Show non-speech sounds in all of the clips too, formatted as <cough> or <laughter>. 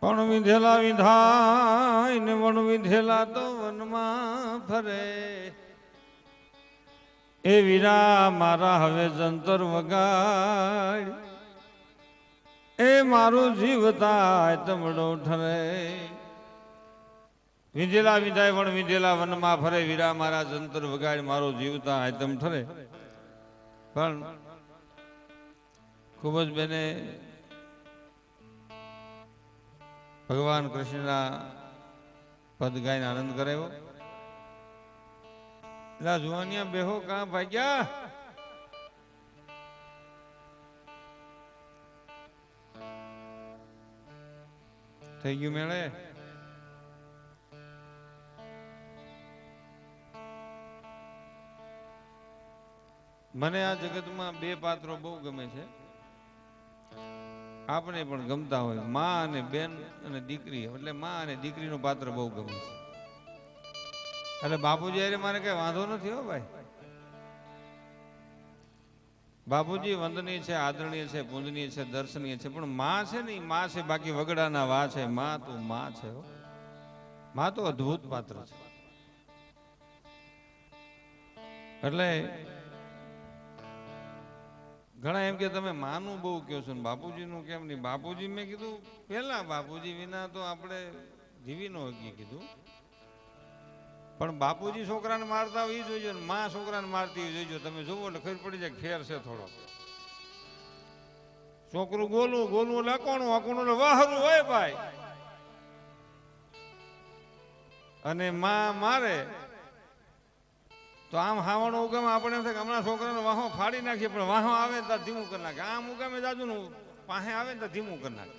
પણ વિધેલા વિધાય ને વણ વિધેલા તો વનમાં ફરે. એ વીરા મારા હવે જંતર વગાડ. એ મારું જીવતા તમડો ઠરે. વિધેલા વિધાય વણ વિધેલા વનમાં ફરે. વીરા મારા જંતર વગાડ, મારો જીવતા આયતમ ઠરે. પણ ખૂબ જ બેને ભગવાન કૃષ્ણના પદ ગાઈને આનંદ કરાયો એટલે જુવાનિયા બેહો, કાં ભાગ્યા? થઈ ગયું મેળે? મને આ જગતમાં બે પાત્રો બહુ ગમે છે. આપણે પણ ગમતા હોય. માં અને બેન અને દીકરી. એટલે માં અને દીકરીનું પાત્ર બહુ ગમે છે. એટલે બાપુજી અરે મારે કઈ વાંધો નથી હો ભાઈ. બાપુજી વંદનીય છે, આદરણીય છે, પૂજનીય છે, દર્શનીય છે. પણ માં છે ને માં છે, બાકી વગડાના વા છે. માં તો માં છે માં તો અદ્ભુત પાત્ર છે. એટલે ઘણા એમ કે તમે માનું બહુ કહો છો ને બાપુજીનું કેમ નહીં? બાપુજી મેં કીધું, પહેલા બાપુજી વિના તો આપણે જીવી ન શકીએ કીધું. પણ બાપુજી છોકરાને મારતા હોય જોઈજો ને, માં છોકરાને મારતી હોય જોઈજો તમે જોવો એટલે ખબર પડી જાય ખેર છે થોડો. છોકરું ગોલું ગોલું એટલે અકોણું અકોણું વાહરું હોય ભાઈ. અને માં મારે તો આમ હાવણ ઉગમ આપણે એમ થાય કે હમણાં છોકરાને વાહો ફાડી નાખીએ, પણ વાહો આવે ને ધીમું કરી નાખે. આમ ઉગામે જાજુ ને પાસે આવે ને ધીમું કરી નાખે.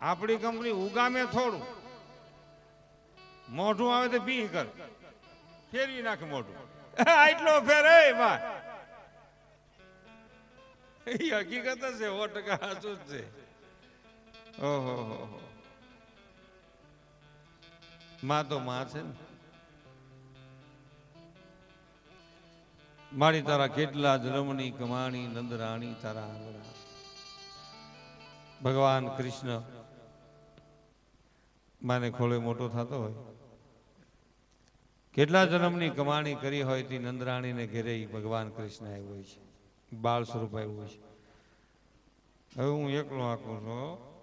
આપણી કંપની ઉગામે થોડું. મોઢું આવે તો પી કર. ફેરવી નાખે મોઢું. <laughs> આટલો ફેર, એ બા એ હકીકત છે, સો ટકા સાચું જ છે. ઓહો માં તો માં છે ને. મારી તારા કેટલા જ રમણી કમાણી, નંદરાણી, તારા ભગવાન કૃષ્ણ, માને ખોળે મોટો થતો હોય. કેટલા જન્મની કમાણી કરી હોય તે નંદરાણીને ઘેરે ભગવાન કૃષ્ણ આવ્યો હોય છે. બાળ સ્વરૂપ આવ્યું હોય છે. હવે હું એકલો આખું છું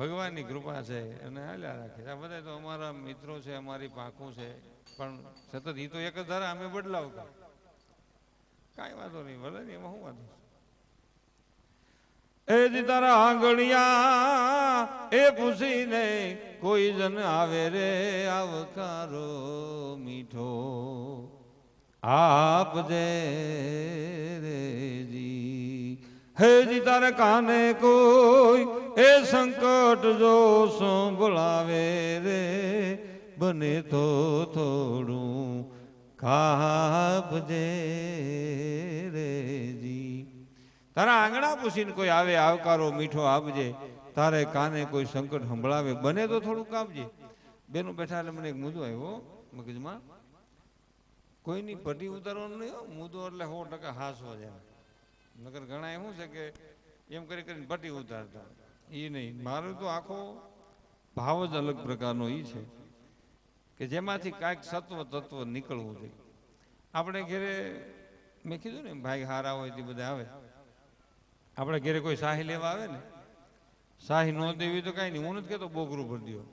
ભગવાનની કૃપા છે અને હાલ્યા રાખે આ બધા તો અમારા મિત્રો છે, અમારી પાંખું છે, પણ સતત એ તો એક જ ધારા અમે બદલાવતા કાંઈ વાંધો નહીં, ભલે ને એમાં શું વાંધો? એ જ તારા આંગણિયા, એ પૂછીને કોઈ જન આવે રે આવકારો મીઠો? આપજે રેજી હેજી તારે કાને કોઈ એ સંકટ જો સંભળાવે રે? બને તો થોડું કાપજે રેજી તારા આંગણા પૂછીને કોઈ આવે, આવકારો, મીઠો આપજે. તારે કાને કોઈ સંકટ સંભળાવે? બને તો થોડું કાપજે. બેનું બેઠા એટલે મને એક મુદ્દો આવ્યો, મગજમાં. કોઈની પટી ઉતારવાનું નહીં હો, મુદ્દો એટલે સો ટકા હાસો છે નગર ઘણા એવું છે કે એમ કરી કરીને પટી ઉતારતા એ નહીં. મારું તો આખો ભાવ જ અલગ પ્રકારનો એ છે કે જેમાંથી કાંઈક સત્વ તત્વ નીકળવું જોઈએ. આપણે ઘેરે મેં કીધું ને, ભાઈ હારા હોય તે બધા આવે. આપણે ઘેરે કોઈ શાહી લેવા આવે ને, શાહી ન દેવી તો કાંઈ નહીં. હું નથી કહેતો બોગરું ભરી દો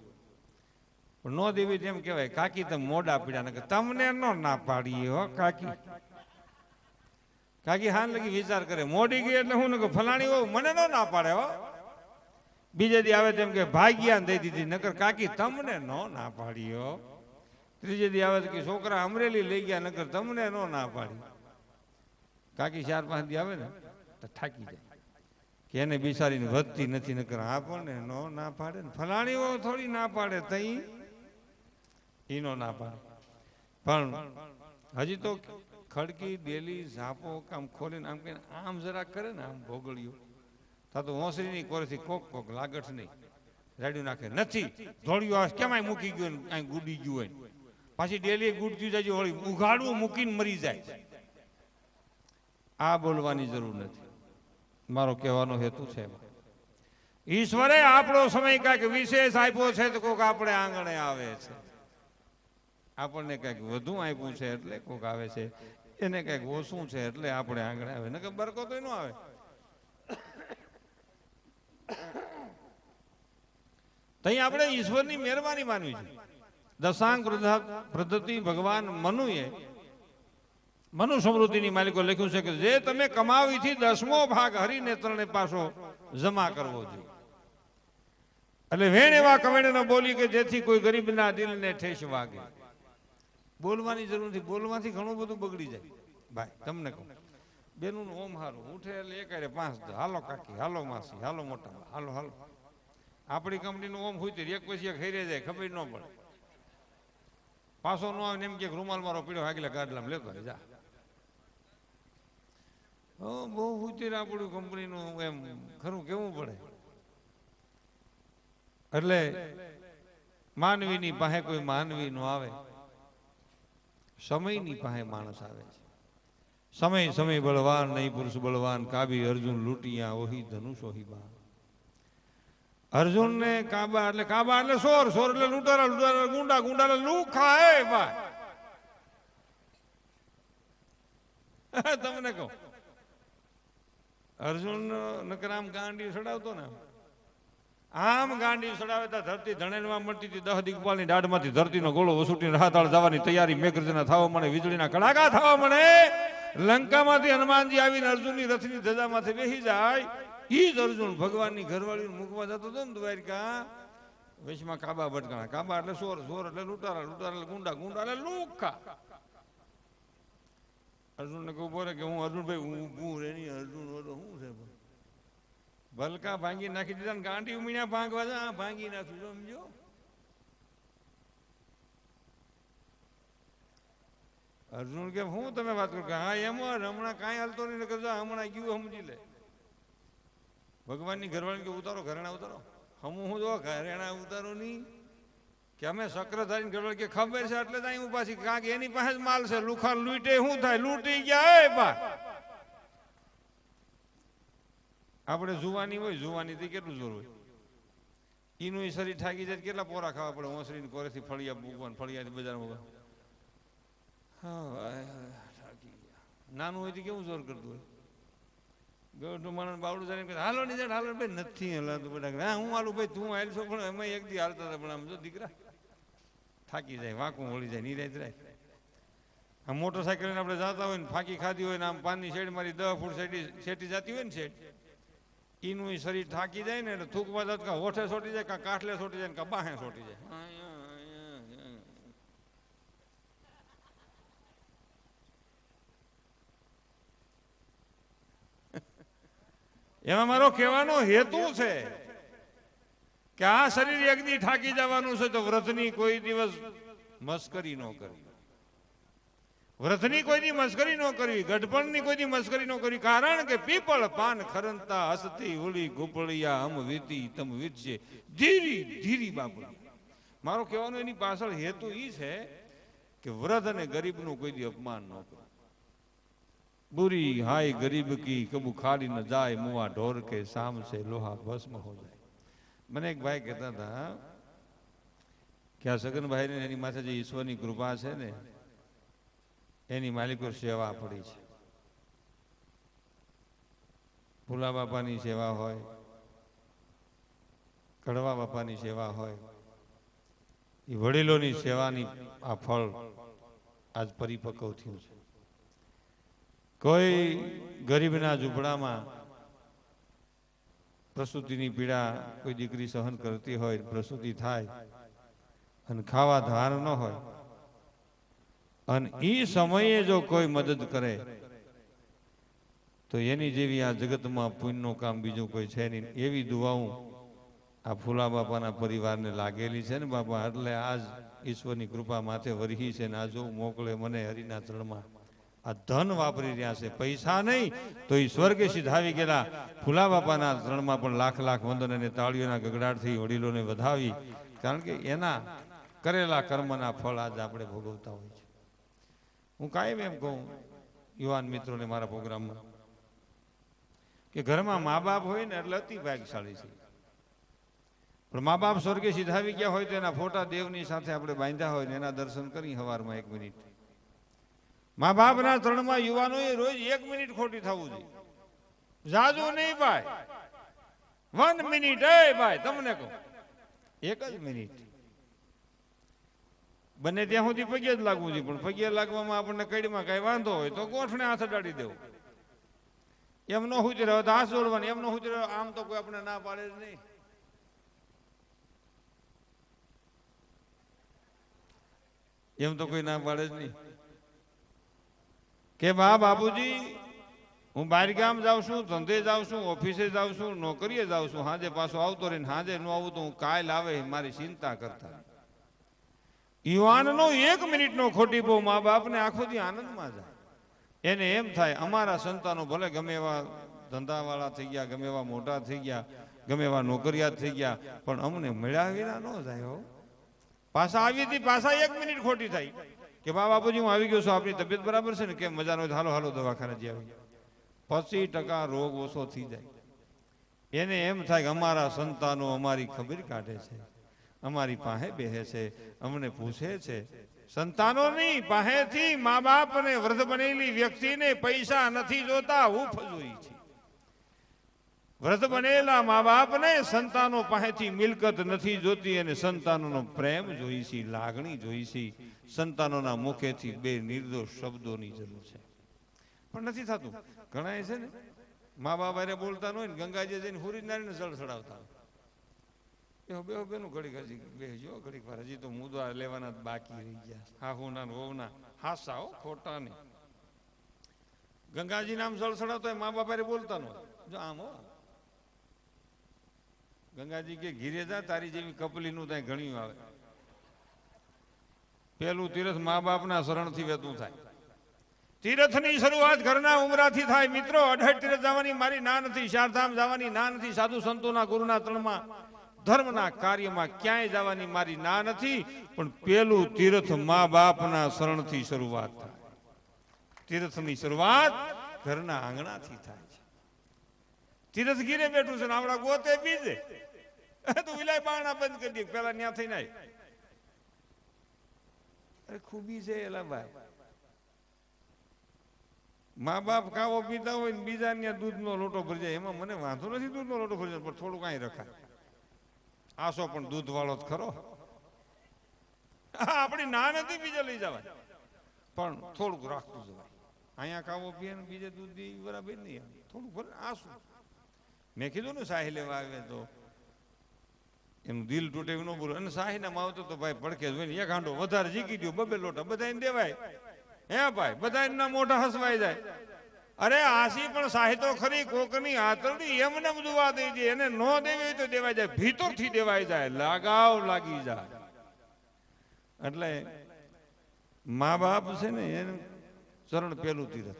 પણ ન દેવી તેમ કહેવાય, કાકી, તમે મોડા પીડા ને તમને નો ના પાડીએ હો, કાકી. કાકી હાન લગી વિચાર કરે. મોડી ગઈ એટલે હું કે ફલાણી હોવ મને ન ના પાડે હો. બીજે દી આવે તેમ કે ભાગ્યા દઈ દીધી. નકર કાકી તમને નો ના પાડ્યો ત્રીજે દી આવે કે છોકરા અમરેલી લઈ ગયા, નકર તમને નો ના પાડી. કાકી ચાર પાંચ દી આવે ને, તો થાકી જાય. કે એને બિચારીને વધતી નથી, નકર આપણને નો ના પાડે ને. ફલાણી હોવ થોડી ના પાડે તઈ. ઈનો ના પાડે. પણ હજી તો ખડકી દેલી ઝાપો કામ ખોલીને આમ કહીને આમ જરા કરે ને આમ ભોગળ્યું. તા તો હોંસરીની કોરેથી કોક કોક લાગટ નહીં. રેડ્યું નાખે. નથી. ધોળિયું આવે કેમ મૂકી ગયું ને ગુડી ગયું હોય પાછી ડેલી ગુડતી જાય હોળી ઉઘાડવું મૂકીને મરી જાય. આ બોલવાની જરૂર નથી. મારો કહેવાનો હેતુ છે ઈશ્વરે આપણો સમય કાંઈક વિશેષ આપ્યો છે તો કોક આપણે આંગણે આવે છે. આપણને કંઈક વધુ આપ્યું છે એટલે કોક આવે છે. એને કંઈક ઓછું છે એટલે આપણે આંગણે આવે. નકર બરકો તો ન આવે. તઅહીં આપણે ઈશ્વરની મહેરબાની માનવી છે. દશાંક પદ્ધતિ ભગવાન મનુએ, મનુ સમૃદ્ધિની માલિકો લખ્યું છે કે જે તમે કમાવીથી દસમો ભાગ હરીને ત્રણે પાસો જમા કરવો જોઈએ. એટલે વેણ એવા કવેણ ન બોલી કે જેથી કોઈ ગરીબના દિલને ઠેસ વાગે. બોલવાની જરૂર નથી. બોલવાથી ઘણું બધું બગડી જાય. ભાઈ, તમને કહું. બેનું ઓમ હારું. ઉઠે એટલે એક અરે પાંચ. હાલો કાકી, હાલો માસી, હાલો મોટા હાલો હાલો. આપણી કંપનીનું ઓમ હોય એક પછી એક હેરે જાય, ખબર ન પડે. પાછો ન આવે એમ કે રૂમાલ મારો પીડો આગલા ગાડલામાં લેતો જા. બહુ ઉચેર આપણું કંપનીનું એમ ખરું કેવું પડે? એટલે માનવીની પાસે કોઈ માનવી નો આવે. સમયની પાસે માણસ આવે છે. સમય સમય બળવાન, નહીં પુરુષ બળવાન, કાબી અર્જુન લૂંટિયા, ઓહી ધનુષ, ઓહી બાણ. અર્જુન ને કાબા એટલે કાબા એટલે સોર સોર એટલે લૂંટારા લૂંટારા ગુંડા ગુંડા એટલે લુખા ભાઈ. <laughs> તમને કહું. અર્જુન નકરામ ગાંડી સડાવતો ને આમ ગાંડી સડાવે તો ધરતી ધણેલમાં મળતી હતી દહ દિગ્પાલની દાઢમાંથી ધરતીનો ગોળો વસૂટીને રાહતાળ જવાની તૈયારી મેઘરજના થવા મળે, વીજળીના કડાકા થવા મળે. લંકામાંથી હનુમાનજી આવીને અર્જુનની રથની ધજામાંથી બેસી જાય. ઈ જ અર્જુન ભગવાનની ઘરવાળીને મૂકવા જતો હતો ને દ્વારિકા. વેશમાં કાબા ભટકાણા. કાબા એટલે સોર સોર એટલે લૂંટારા લૂંટારા એટલે ગુંડા ગુંડા એટલે લુખા. અર્જુનને કહું બોલે કે હું અર્જુનભાઈ, હું ઊભું રે અર્જુન શું છે? ભાઈ? ભલકા ભાંગી નાખી દીધા ગાંડી ઉમીના ભાંગવા જા ભાંગી નાખ્યું સમજો. અર્જુન કે, હું તમે વાત કરો? હા, એમ હમણાં કાંઈ હાલતો નહીં કરજો હમણાં ગયું સમજી લે. ભગવાનની ઘરવાળી કે, ઉતારો, ઘરેણા ઉતારો. હમું હું જો, ઘરેણા ઉતારો નહીં. કે, અમે શક્રધારી ઘરવાળી કે, ખબર છે, એટલે ત્યાં હું પાછી કારણ કે એની પાસે જ માલ છે લુખા લૂંટે, શું થાય? લૂંટી ગયા એ બા. આપણે જુવાની હોય, જુવાનીથી કેટલું જોર હોય? એનું શરીર થાકી જાય કેટલા પોરા ખાવા પડે? ઓસરીને કોરેથી ફળિયા મૂકવાનું, ફળિયાથી બજાર મૂકવા હા ગયા. નાનું હોય તો કેવું જોર કરતું હોય? ગઢું માણસ બાવડું જાય હાલો નહીં ની હાલો ભાઈ, નથી હલાતું બધા હા, હું હાલું ભાઈ, તું હાલ છો પણ એમાં એક દી હાલતા હતા, પણ આમ જો દીકરા. થાકી જાય, વાંકું વળી જાય નિરાય રાય. આ મોટરસાઇકલ આપણે જતા હોય ને, ફાંકી ખાધી હોય ને, આમ પાનની શેડ મારી દસ ફૂટ શેટી શેટી જતી હોય ને શેડ ઈ શરીર થાકી જાય ને એટલે થૂકમાં જાત હોઠે સોટી જાય, કાં કાઠલે સોટી જાય કાં બાહે સોટી જાય. એમાં મારો કહેવાનો હેતુ છે કે આ શરીર દી થાકી જવાનું છે તો વ્રતની કોઈ દિવસ મસ્કરી ન કરવી વ્રતની કોઈની મસ્કરી ન કરવી ગઢપણની કોઈની મસ્કરી ન કરવી કારણ કે પીપળ પાન ખરંતા હસતી હોળી ગોપળિયા હમ વીતી તમ વીતશે ધીરી ધીરી બાપુ મારો કહેવાનો એની પાછળ હેતુ એ છે કે વ્રત અને ગરીબનું કોઈ દી અપમાન ન કરો. બુરી, હાય, ગરીબ કી કબુ ખાલી ન જાય, મુવા ઢોર કે સામ છે લોહા ભસ્મ હો જાય. મને એક ભાઈ કહેતા હતા કે આ સગનભાઈ ને એની માથે જે ઈશ્વરની કૃપા છે ને એની માલિકો સેવા પડી છે. ભૂલા બાપાની સેવા હોય, કડવા બાપાની સેવા હોય, એ વડીલોની સેવાની આ ફળ આજ પરિપક્વ થયું છે. કોઈ ગરીબના ઝૂંપડામાં પ્રસૂતિની પીડા કોઈ દીકરી સહન કરતી હોય, પ્રસૂતિ થાય અને ખાવા ધાર ન હોય અને એ સમયે જો કોઈ મદદ કરે, તો એની જેવી આ જગતમાં પુણ્યનું કામ બીજું કોઈ છે નહીં. એવી દુઆઓ આ ફૂલા બાપાના પરિવારને લાગેલી છે ને બાપા, એટલે આજ ઈશ્વરની કૃપા માથે વરહી છે ને આ જો મોકલે મને હરિના ચરણમાં. આ ધન વાપરી રહ્યા છે, પૈસા નહીં, તો એ સ્વર્ગે સીધાવી ગયેલા ફૂલા બાપાના ચરણમાં પણ લાખ લાખ વંદન અને તાળીઓના ગગડાટથી વડીલોને વધાવી. કારણ કે એના કરેલા કર્મના ફળ આજ આપણે ભોગવતા હોય છે. હું કાયમ એમ કહું, યુવાન મિત્રોને મારા પ્રોગ્રામમાં, કે ઘરમાં મા બાપ હોય ને એટલે અતિ ભાગશાળી છે. પણ મા બાપ સ્વર્ગે સીધાવી ગયા હોય તો એના ફોટા દેવની સાથે આપણે બાંધ્યા હોય ને એના દર્શન કરી સવારમાં એક મિનિટ. મા બાપના ત્રણમાં યુવાનોએ રોજ એક મિનિટ ખોટી થવું જોઈએ. જાજુ નહીં ભાઈ. વન મિનિટ, એ ભાઈ, તમને કહું. એક જ મિનિટ. બને ત્યાં સુધી પગે જ લાગવું જોઈએ, પણ પગે લાગવામાં આપણને કડીમાં કઈ વાંધો હોય તો ગોઠણે હાથ અડાડી દેવો. એમ ન રહ્યો તો હાથ જોડવાનું, એમ ન રહ્યો આમ તો કોઈ આપણે ના પાડે જ નહીં. એમ તો કોઈ ના પાડે જ નહીં. કે બા બાબુજી હું બહાર ગામ જાઉં છું, ધંધે જાઉં છું, ઓફિસે જાઉં છું, નોકરીએ જાઉં છું, હાજે પાછો આવતો રહીને હાજે ન આવું તો હું કાલ આવે મારી ચિંતા કરતા. યુવાનનો એક મિનિટનો ખોટી બહુ મા બાપને આખો દી આનંદમાં જાય. એને એમ થાય, અમારા સંતાનો ભલે ગમે એવા ધંધાવાળા થઈ ગયા, ગમે એવા મોટા થઈ ગયા, ગમે એવા નોકરિયાત થઈ ગયા, પણ અમને મળ્યા વિના ન જાય પાછા આવી હતી, પાછા એક મિનિટ ખોટી થાય. કે બા બાપુજી, હું આવી ગયો છું આપણી તબિયત બરાબર છે ને? કેમ મજાનો? હાલો હાલો, દવાખાને જે આવી પચીસ ટકા રોગ ઓછો થઈ જાય. એને એમ થાય કે અમારા સંતાનો અમારી ખબર કાઢે છે. અમારી પાસે બેહે છે, અમને પૂછે છે. સંતાનોની પાસેથી મા બાપને વૃદ્ધ બનેલી વ્યક્તિને પૈસા નથી જોતા, ઉફ જોઈ છે. વૃદ્ધ બનેલા મા બાપને સંતાનો પાસેથી મિલકત નથી જોતી અને સંતાનોનો પ્રેમ જોઈ છે, લાગણી જોઈ છે. સંતાનોના મુખેથી બે નિર્દોષ શબ્દોની જરૂર છે. પણ નથી થતું. ઘણા છે ને મા બાપ બોલતા ન હોય ને, ગંગાજી જઈને હુરી નારીને જળ ચડાવતા. બેહો બેનું ઘડીક હજી બેહજો ઘડીક વાર. હજી તો મુદ્દા લેવાના બાકી રહી ગયા. હાહુના ને વહુના. હાસા, હો, ખોટા નહીં ગંગાજી નામ જળ ચડાવતો મા બાપા બોલતા નો જો આમ, હો. ગંગાજી કે ઘીરે જા, તારી જેવી કપલીનું ત્યાં ઘણ્યું આવે. પેલું તીરથ મા બાપના શરણથી વેતું થાય. તીરથની શરૂઆત ઘરના ઉમરાથી થાય. મિત્રો અઢળ તીરથ જવાની મારી ના નથી ચારધામ જવાની ના નથી. સાધુ સંતોના ગુરુના તળમાં ધર્મના કાર્યમાં ક્યાંય જવાની મારી ના નથી, પણ પેલું તીર્થ મા બાપના શરણથી શરૂઆત થાય. તીર્થની શરૂઆત ઘરના આંગણાથી થાય છે. તીરથ ગીરે બેઠું છે ને આપણા ગોતે બીજે. તો વિલાય બાણા બંધ કરી દે, પેલા ત્યાં થઈ નાય અરે ખૂબી છે એલા ભાઈ મા બાપ કાવો પીતા હોય ને બીજા ન્યા દૂધનો લોટો ભરી જાય. એમાં મને વાંધો નથી દૂધનો લોટો ભરી જાય, પણ થોડું કાંઈ રખાય. આસો પણ દૂધ વાળો જ ખરો. આપણી ના નથી બીજે લઈ જવાય. પણ થોડુંક રાખતું જવાય. અહીંયા ખાવો પીએ ને બીજે દૂધ દે બરાબર નહીં થોડુંક ભલે આસું મેં કીધું ને સાહી લેવા આવે તો. એનું દિલ તૂટે એવું ન બોલું. અને સાહીના માવતો તો ભાઈ પડકે જ હોય ને એક હાંડો વધારે જીકી દો બબે લોટા બધાને દેવાય. હે ભાઈ બધા ના મોઢા હસવાઈ જાય. અરે આસી પણ સાહિત્ય ખરી, કોકની આતરડી એમને દુવા દઈ દે. એને નો દેવી તો દેવાય જાય, ભીતરથી દેવાય જાય. લાગાવ લાગી જાય. એટલે મા બાપ છે ને, એનું ચરણ પેલું તીરથ.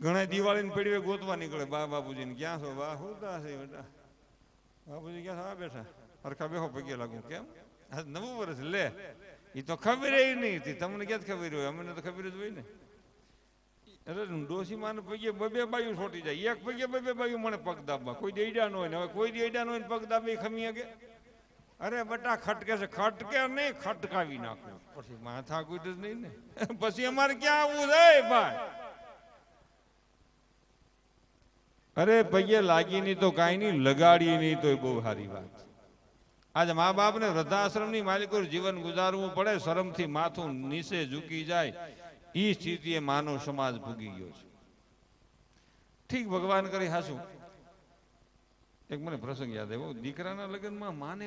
ઘણા દિવાળીને પડીવે ગોતવા નીકળે, બા બાપુજીને. ક્યાં છો? બા, હોતા છે બેટા. બાપુજી ક્યાં છો? આ બેઠા. હરખા બેહો પગે લાગુ. કેમ? નવું વર્ષ, લે. એ તો ખબર નહીં તમને ક્યાં ખબર હોય? અમને તો ખબર જ હોય ને. અરે ડોસી પગે બબે બાયું છોટી જાય. એક પગે બબે બાયું મને પગ દાબવા. કોઈ દેડા ન હોય ને. હવે કોઈ દેડા ન હોય પગ દાબે ખમી હગે અરે બટા ખટકે છે. ખટકે નહીં, ખટકાવી નાખો પછી માથા કુટ જ નહીં ને. <laughs> પછી અમારે ક્યાં આવવું છે ભાઈ? અરે પગે લાગી નહીં તો કાંઈ નહીં લગાડી નહીં તો બહુ સારી વાત. આજે મા બાપને વૃદ્ધાશ્રમની માલિકો જીવન ગુજારવું પડે. શરમથી માથું નીચે ઝૂકી જાય. ઈ સ્થિતિએ માનવ સમાજ ભૂગી ગયો છે. ઠીક, ભગવાન કરી હાસું. એક મને પ્રસંગ યાદ આવ્યો. દીકરાના લગ્નમાં માને